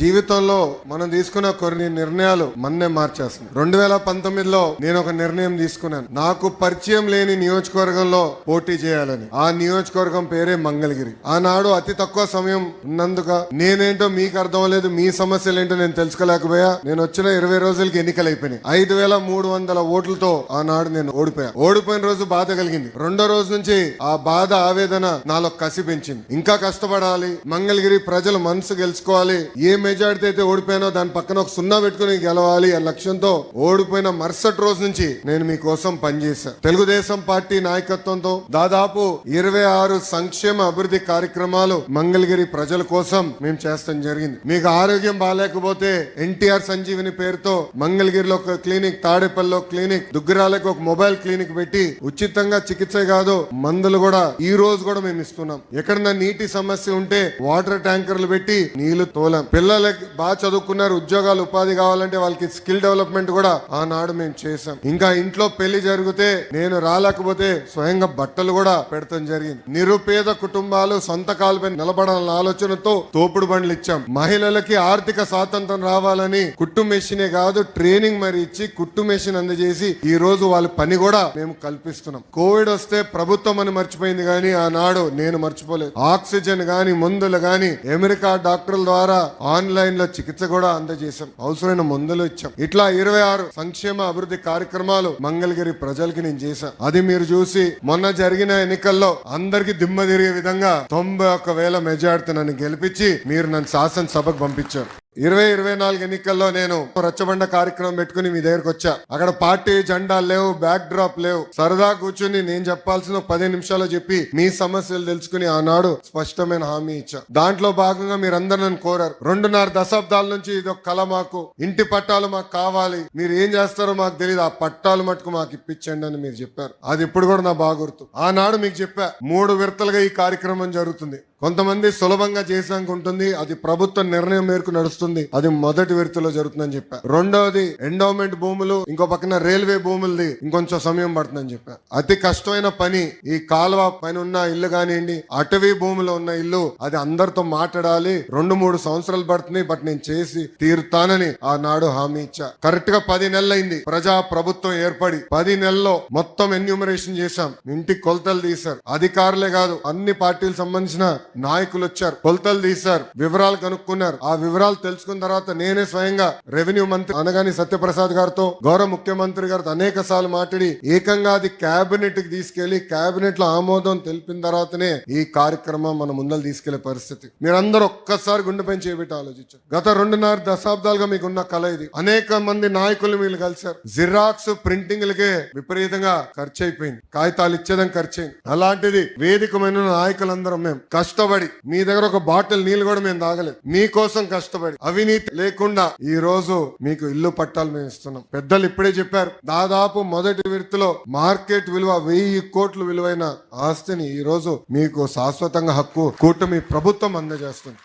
జీవితంలో మనం తీసుకున్న కొన్ని నిర్ణయాలు మన్నే మార్చేస్తుంది రెండు వేల పంతొమ్మిదిలో నేను ఒక నిర్ణయం తీసుకున్నాను. నాకు పరిచయం లేని నియోజకవర్గంలో పోటీ చేయాలని. ఆ నియోజకవర్గం పేరే మంగళగిరి. ఆనాడు అతి తక్కువ సమయం ఉన్నందుక నేనేంటో మీకు అర్థం లేదు మీ సమస్యలు ఏంటో నేను తెలుసుకోలేకపోయా. నేను వచ్చిన ఇరవై రోజులకి ఎన్నికలు అయిపోయినాయి ఐదు వేల మూడు వందల ఓట్లతో ఆనాడు నేను ఓడిపోయా. ఓడిపోయిన రోజు బాధ కలిగింది. రెండో రోజు నుంచి ఆ బాధ ఆవేదన నాలో కసి పెంచింది ఇంకా కష్టపడాలి. మంగళగిరి ప్రజల మనసు గెలుచుకోవాలి. ఏమే మెజార్టీ అయితే ఓడిపోయానో దాని పక్కన ఒక సున్నా పెట్టుకుని గెలవాలి అనే లక్ష్యంతో ఓడిపోయిన మరుసటి రోజు నుంచి నేను మీకోసం పనిచేశాను తెలుగుదేశం పార్టీ నాయకత్వంతో దాదాపు ఇరవై ఆరు సంక్షేమ అభివృద్ధి కార్యక్రమాలు మంగళగిరి ప్రజల కోసం మేము చేస్తాం జరిగింది. మీకు ఆరోగ్యం బాగాలేకపోతే ఎన్టీఆర్ సంజీవిని పేరుతో మంగళగిరిలో ఒక క్లినిక్ తాడేపల్లిలో క్లినిక్ దుగ్గిరాలకు ఒక మొబైల్ క్లినిక్ పెట్టి ఉచితంగా చికిత్స కాదు మందులు కూడా ఈ రోజు కూడా మేము ఇస్తున్నాం. ఎక్కడన్నా నీటి సమస్య ఉంటే వాటర్ ట్యాంకర్లు పెట్టి నీళ్ళు తోలాం. పిల్లలకి బాగా చదువుకున్నారు ఉద్యోగాలు ఉపాధి కావాలంటే వాళ్ళకి స్కిల్ డెవలప్మెంట్ కూడా ఆనాడు మేము చేసాం ఇంకా ఇంట్లో పెళ్ళి జరిగితే నేను రాలేకపోతే స్వయంగా బట్టలు కూడా పెడతాం జరిగింది. నిరుపేద కుటుంబాలు సొంత కాలుపై నిలబడాలన్న ఆలోచనతో తోపుడు బండ్లు ఇచ్చాం. మహిళలకి ఆర్థిక స్వాతంత్రం రావాలని కుట్టు మెషినే కాదు ట్రైనింగ్ మరి ఇచ్చి కుట్టు మెషిన్ అందజేసి ఈ రోజు వాళ్ళ పని కూడా మేము కల్పిస్తున్నాం. కోవిడ్ వస్తే ప్రభుత్వం అని మర్చిపోయింది కానీ ఆనాడు నేను మర్చిపోలేదు. ఆక్సిజన్ గాని మందులు గాని అమెరికా డాక్టర్ల ద్వారా ఆన్లైన్లో చికిత్స కూడా అందజేశాం. అవసరమైన మందులు ఇచ్చాం. ఇట్లా ఇరవై ఆరు సంక్షేమ అభివృద్ధి కార్యక్రమాలు మంగళగిరి ప్రజలకి నేను చేశాను అది మీరు చూసి మొన్న జరిగిన ఎన్నికల్లో అందరికి దిమ్మ తిరిగే విధంగా తొంభై ఒక్క వేల మెజార్టీ నన్ను గెలిపించి మీరు నన్ను శాసనసభకు పంపించారు. ఇరవై ఇరవై నాలుగు ఎన్నికల్లో నేను రచ్చబండ కార్యక్రమం పెట్టుకుని మీ దగ్గరకు వచ్చా. అక్కడ పార్టీ జెండా లేవు బ్యాక్ డ్రాప్ లేవు. సరదా కూర్చుని నేను చెప్పాల్సిన పది నిమిషాలు చెప్పి మీ సమస్యలు తెలుసుకుని ఆనాడు స్పష్టమైన హామీ ఇచ్చా. దాంట్లో భాగంగా మీరందరూ నన్ను కోరారు. రెండున్నర దశాబ్దాల నుంచి ఇది ఒక కళ మాకు. ఇంటి పట్టాలు మాకు కావాలి. మీరు ఏం చేస్తారో మాకు తెలియదు ఆ పట్టాలు మటుకు మాకు ఇప్పించండి అని మీరు చెప్పారు. అది ఇప్పుడు కూడా నా బాగా గుర్తు ఆనాడు మీకు చెప్పా మూడు విడతలుగా ఈ కార్యక్రమం జరుగుతుంది. కొంతమంది సులభంగా చేసాక ఉంటుంది. అది ప్రభుత్వ నిర్ణయం మేరకు నడుస్తుంది. అది మొదటి విడతలో జరుగుతుందని చెప్పా. రెండవది ఎండోమెంట్ భూములు ఇంకో పక్కన రైల్వే భూములది ఇంకొంచెం సమయం పడుతుందని చెప్పా. అతి కష్టమైన పని ఈ కాలువ పైన ఉన్న ఇల్లు కానివ్వండి అటవీ భూమిలో ఉన్న ఇల్లు అది అందరితో మాట్లాడాలి. రెండు మూడు సంవత్సరాలు పడుతుంది బట్ నేను చేసి తీరుతానని ఆనాడు హామీ ఇచ్చా. కరెక్ట్గా పది నెలలైంది. ప్రజా ప్రభుత్వం ఏర్పడి పది నెలల్లో మొత్తం ఎన్యూమరేషన్ చేశాం. ఇంటి కొలతలు తీశారు. అధికారులే కాదు అన్ని పార్టీలకు సంబంధించిన నాయకులు వచ్చారు. కొలతలు తీశారు. వివరాలు కనుక్కున్నారు. ఆ వివరాలు తెలుసుకున్న తర్వాత నేనే స్వయంగా రెవెన్యూ మంత్రి అనగాని సత్యప్రసాద్ గారితో గౌరవ ముఖ్యమంత్రి గారితో అనేక సార్లు మాట్లాడి ఏకంగా అది కేబినెట్కి తీసుకెళ్ళి కేబినెట్లో ఆమోదం తెలిపిన తర్వాతనే ఈ కార్యక్రమం మన ముందలు తీసుకెళ్ళే పరిస్థితి. మీరందరూ ఒక్కసారి గుండెపై చేపెట్టి ఆలోచించారు గత రెండున్నర దశాబ్దాలుగా మీకున్న కళ ఇది. అనేక మంది నాయకులు మీరు కలిశారు. జిరాక్స్ ప్రింటింగ్లకే విపరీతంగా ఖర్చు అయిపోయింది కాగితాలు ఇచ్చేదం ఖర్చు అయింది అలాంటిది వేదికమైన నాయకులందరం మేము కష్టపడి మీ దగ్గర ఒక బాటిల్ నీళ్ళు కూడా మేము తాగలేదు. మీకోసం కష్టపడి అవినీతి లేకుండా ఈ రోజు మీకు ఇల్లు పట్టాలు మేము ఇస్తున్నాం. పెద్దలు ఇప్పుడే చెప్పారు దాదాపు మొదటి విడతలో మార్కెట్ విలువ వెయ్యి కోట్లు విలువైన ఆస్తిని ఈ రోజు మీకు శాశ్వతంగా హక్కు కూటమి ప్రభుత్వం అందజేస్తుంది.